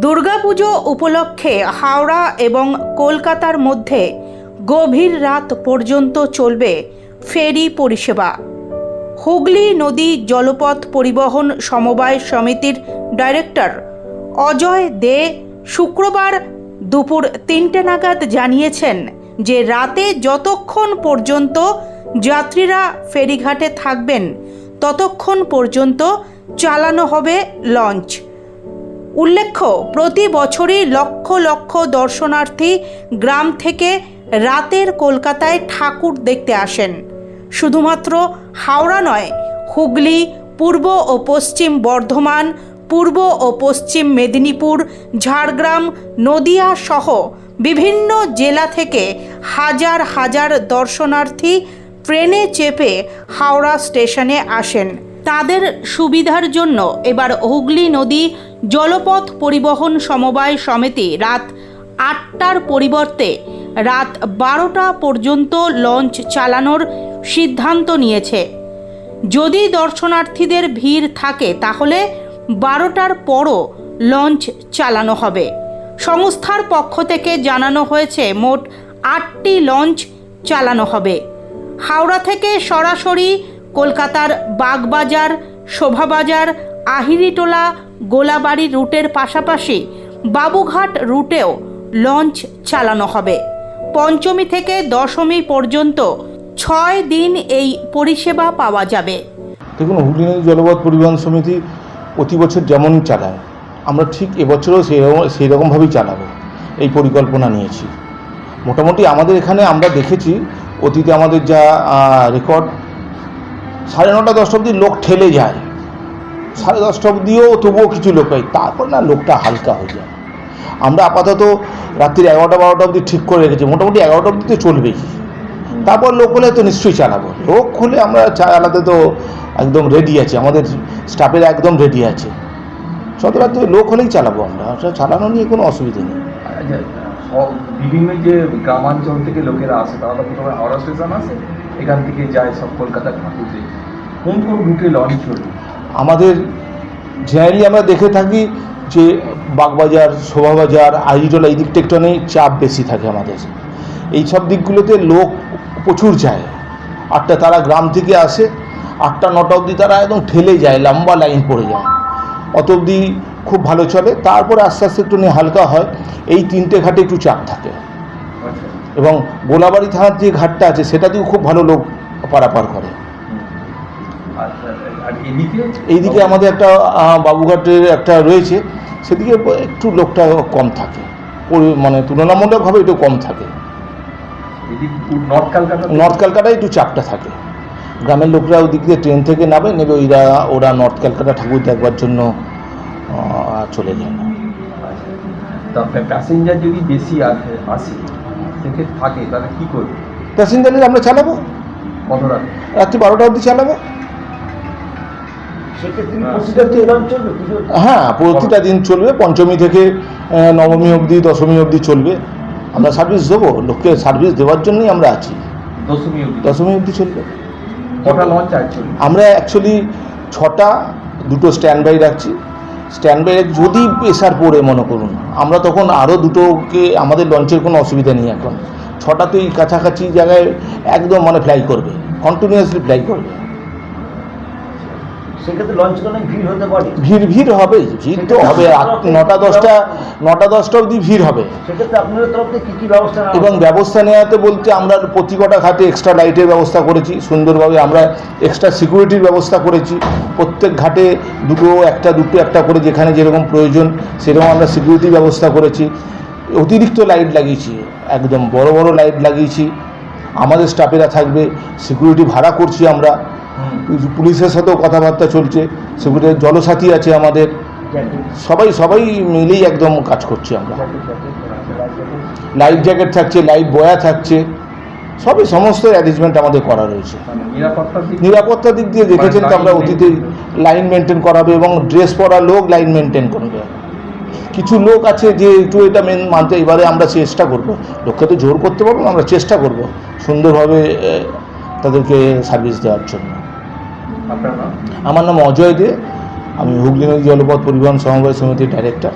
দুর্গাপুজো উপলক্ষে হাওড়া এবং কলকাতার মধ্যে গভীর রাত পর্যন্ত চলবে ফেরি পরিষেবা। হুগলি নদী জলপথ পরিবহন সমবায় সমিতির ডাইরেক্টর অজয় দে শুক্রবার দুপুর তিনটে নাগাদ জানিয়েছেন যে রাতে যতক্ষণ পর্যন্ত যাত্রীরা ফেরিঘাটে থাকবেন, ততক্ষণ পর্যন্ত চালানো হবে লঞ্চ। উল্লেখ্য, প্রতি বছরই লক্ষ লক্ষ দর্শনার্থী গ্রাম থেকে রাতের কলকাতায় ঠাকুর দেখতে আসেন। শুধুমাত্র হাওড়া নয়, হুগলি, পূর্ব ও পশ্চিম বর্ধমান, পূর্ব ও পশ্চিম মেদিনীপুর, ঝাড়গ্রাম, নদিয়া সহ বিভিন্ন জেলা থেকে হাজার হাজার দর্শনার্থী ট্রেনে চেপে হাওড়া স্টেশনে আসেন। তাদের সুবিধার জন্য এবার হুগলি নদী জলপথ পরিবহন সমবায় সমিতি রাত আটটার পরিবর্তে রাত বারোটা পর্যন্ত লঞ্চ চালানোর সিদ্ধান্ত নিয়েছে। যদি দর্শনার্থীদের ভিড় থাকে, তাহলে বারোটার পরও লঞ্চ চালানো হবে। সংস্থার পক্ষ থেকে জানানো হয়েছে, মোট আটটি লঞ্চ চালানো হবে। হাওড়া থেকে সরাসরি কলকাতার বাগবাজার, শোভাবাজার, আহিরিটোলা, গোলাবাড়ি রুটের পাশাপাশি বাবুঘাট রুটেও লঞ্চ চালানো হবে। পঞ্চমী থেকে দশমী পর্যন্ত ছয় দিন এই পরিষেবা পাওয়া যাবে। দেখুন হুগলি নদী জলপথ পরিবহন সমিতি প্রতি বছর যেমন চালায়, আমরা ঠিক এবছরও সেই রকম সেই রকমভাবেই চালাবো, এই পরিকল্পনা নিয়েছি। মোটামুটি আমাদের এখানে আমরা দেখেছি, অতীতে আমাদের যা রেকর্ড সাড়ে নটা দশটা অবধি লোক ঠেলে যায়। সাড়ে দশটা অবধিও তবুও কিছু লোক হয় তারপর না লোকটা হালকা হয়ে যায়। আমরা আপাতত রাত্রির এগারোটা বারোটা অবধি ঠিক করে রেখেছি। মোটামুটি এগারোটা অবধি তো চলবেই তারপর লোক হলে তো নিশ্চয়ই চালাবো। লোক হলে আমরা চালাতে তো একদম রেডি আছে। আমাদের স্টাফের একদম রেডি আছে। সতরাত্রে লোক হলেই চালাবো আমরা। চালানো নিয়ে কোনো অসুবিধা নেই। আচ্ছা, সব- বিভিন্ন যে গ্রামাঞ্চল থেকে লোকেরা আসে, তারা তো প্রথমে হাওড়া স্টেশন আসে, এখান থেকে যায় সব কলকাতার ঠাকুর কোন কোন রুটে লঞ্চ চলবে আমাদের জেনারেলি আমরা দেখে থাকি যে বাগবাজার, শোভাবাজার আইজলা এই দিকটা একটু অনেক চাপ বেশি থাকে আমাদের। এই সব দিকগুলোতে লোক প্রচুর যায়। আটটা তারা গ্রাম থেকে আসে, আটটা, নটা অবধি তারা একদম ঠেলে যায়, লম্বা লাইন পড়ে যায়। অত অবধি খুব ভালো চলে। তারপরে আস্তে আস্তে একটু হালকা হয়। এই তিনটে ঘাটে একটু চাপ থাকে। এবং গোলাবাড়ি থানার যে ঘাটটা আছে সেটাতেও খুব ভালো লোক পারাপার করে। এইদিকে আমাদের একটা বাবুঘাটের একটা রয়েছে। সেদিকে একটু লোকটা কম থাকে। মানে তুলনামূলকভাবে একটু কম থাকে। নর্থ কলকাতা নর্থ ক্যালকাটায় একটু চাপটা থাকে। গ্রামের লোকরা ওদিক দিয়ে ট্রেন থেকে নামে নেবে ওইরা ওরা নর্থ ক্যালকাটা ঠাকুর দেখবার জন্য চলে যায়। না তা প্যাসেঞ্জার যদি বেশি আসে আসে সেক্ষেত্রে থাকে তাহলে কী করবে? প্যাসেঞ্জারের আমরা চালাবো। কত রাত? রাত্রি বারোটা অবধি চালাবো। হ্যাঁ প্রতিটা দিন চলবে। পঞ্চমী থেকে নবমী অবধি দশমী অবধি চলবে। আমরা সার্ভিস দেবো। লোককে সার্ভিস দেওয়ার জন্যই আমরা আছি। দশমী অবধি। দশমী অবধি চলবে। কটা লঞ্চ আমরা অ্যাকচুয়ালি ছটা, দুটো স্ট্যান্ড বাই রাখছি। স্ট্যান্ড বাই যদি প্রেশার পড়ে, মনে করুন, আমরা তখন আরও দুটোকে আমাদের লঞ্চের কোনো অসুবিধা নেই এখন। ছটাতেই কাছাকাছি জায়গায় একদম মানে ফ্লাই করবে কন্টিনিউয়াসলি ফ্লাই করবে। সেক্ষেত্রে লঞ্চ অনেক ভিড় হতে পারে। ভিড় ভিড় হবেই ভিড় তো হবে। নটা দশটা নটা দশটা অবধি ভিড় হবে। সেক্ষেত্রে আপনাদের তরফ থেকে কী কী ব্যবস্থা এবং ব্যবস্থা নেওয়াতে বলতে আমরা প্রতি কটা ঘাটে এক্সট্রা লাইটের ব্যবস্থা করেছি। সুন্দরভাবে আমরা এক্সট্রা সিকিউরিটির ব্যবস্থা করেছি। প্রত্যেক ঘাটে দুটো একটা দুটো একটা করে যেখানে যেরকম প্রয়োজন সেরকম আমরা সিকিউরিটি ব্যবস্থা করেছি। অতিরিক্ত লাইট লাগিয়েছি একদম বড় বড় লাইট লাগিয়েছি। আমাদের স্টাফেরা থাকবে সিকিউরিটি ভাড়া করছি আমরা। পুলিশের সাথেও কথাবার্তা চলছে সেগুলো জলসাথী আছে আমাদের। সবাই সবাই মিলেই একদম কাজ করছি আমরা। লাইফ জ্যাকেট থাকছে লাইফ বয়া থাকছে সবই সমস্ত অ্যারেঞ্জমেন্ট আমাদের করা রয়েছে। মানে নিরাপত্তার দিক দিয়ে দেখেছেন তো আমরা অতীতে লাইন মেনটেন করাবে এবং ড্রেস পরা লোক লাইন মেনটেন করবে। কিছু লোক আছে যে একটু এটা মেন মানতে এবারে আমরা চেষ্টা করব। লোককে তো জোর করতে পারব না, আমরা চেষ্টা করব সুন্দরভাবে তাদেরকে সার্ভিস দেওয়ার জন্য। আমার নাম অজয় দে। আমি হুগলি নদী জলপথ পরিবহন সমবায় সমিতির ডাইরেক্টর